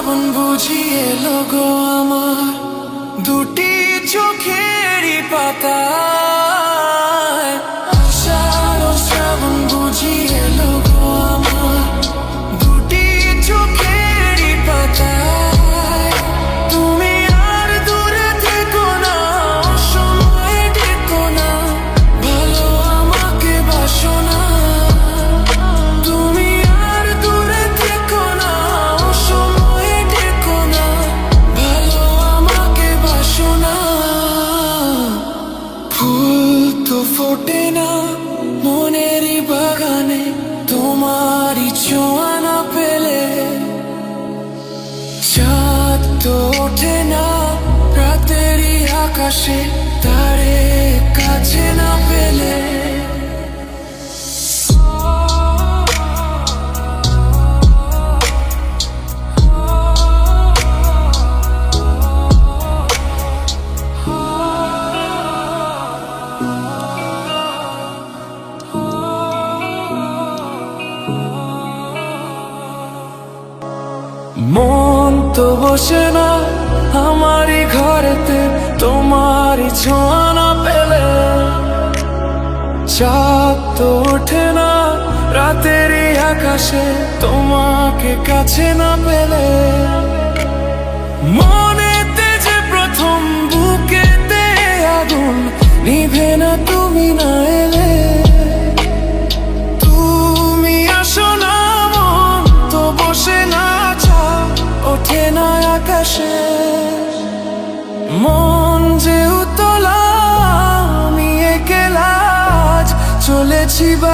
শ্রাবণ বুঝিয়ে লোগো আমার। দুটি চোখেরই পাতা। আকাশে তারে কাছে না পেলে। মন তো বসে না আমারই ঘরেতে। তোমার ছোঁয়া না পেলে চাঁদ তো ওঠে না রাতের আকাশে, তোমাকে কাছে না পেলে। মনেতে যে প্রথম বুকেতে আগুন, নিভে না তুমি না এলে। তুমি আসো না মন, তো বসে না ছা ওঠে না আকাশে। মন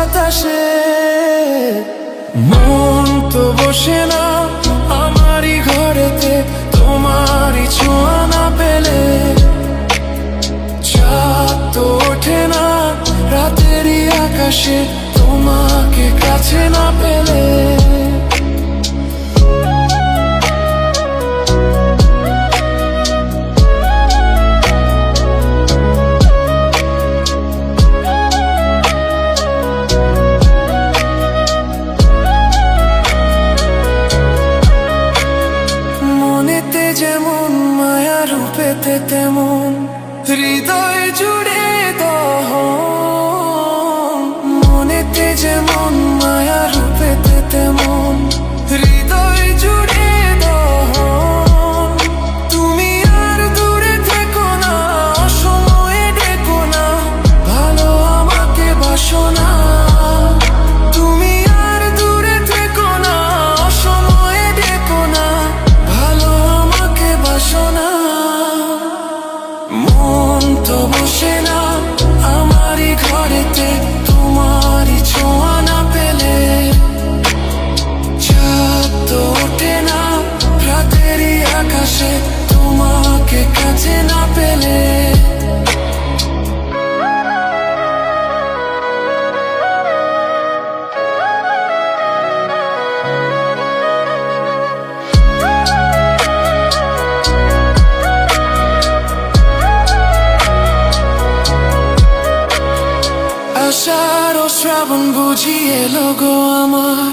বাতাসে, মন তো বসে না, আমারই ঘরেতে তোমারই ছোঁয়া না পেলে। চাঁদ তো ওঠে না, রাতেরই আকাশে তোমাকে কাছে না। আকাশে তোমাকে কাছে না পেলে। আষাঢ় শ্রাবণ বুঝি এলো গো আমার।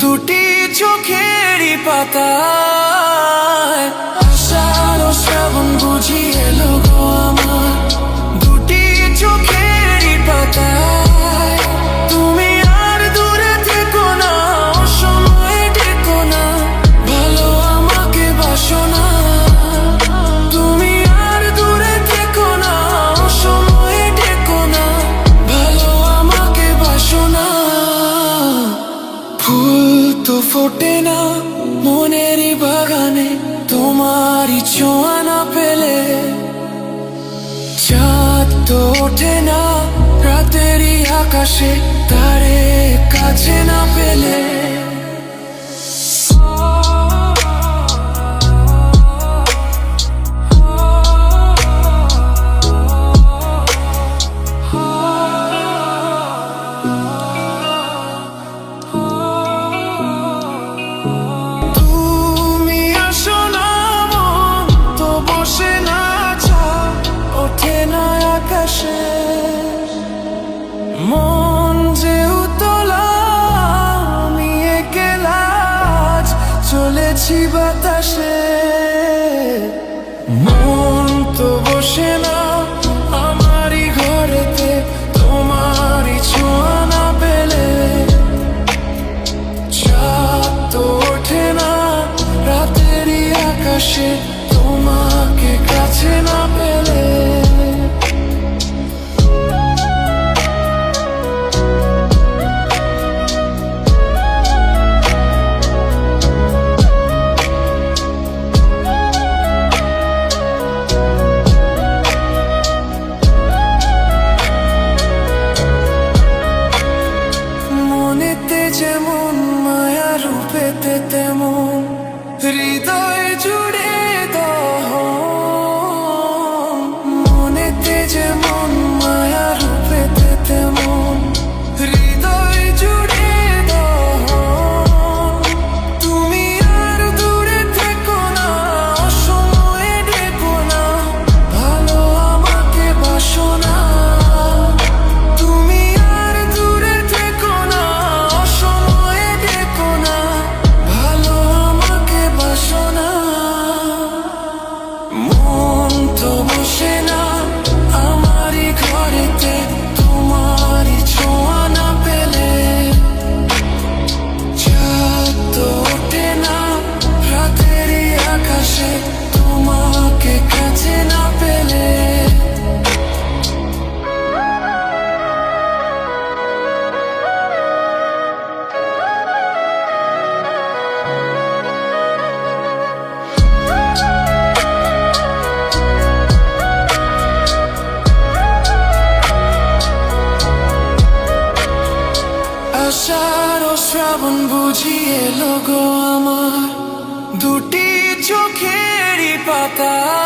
দুটি চোখেরই পাতায় বুঝি এলো গো আমার। দুটি চোখেরই পাতায়। তুমি আর না ভালো আমাকে তুমি আর না ভালো আমাকে ফুল তো ফোটে না মনেরই বাগানে, তোমারই ছোঁয়া আকাশে তারে কাছে না পেলে তো শ্রাবণ বুঝি এলো গো আমার। দুটি চোখেরই পাতা।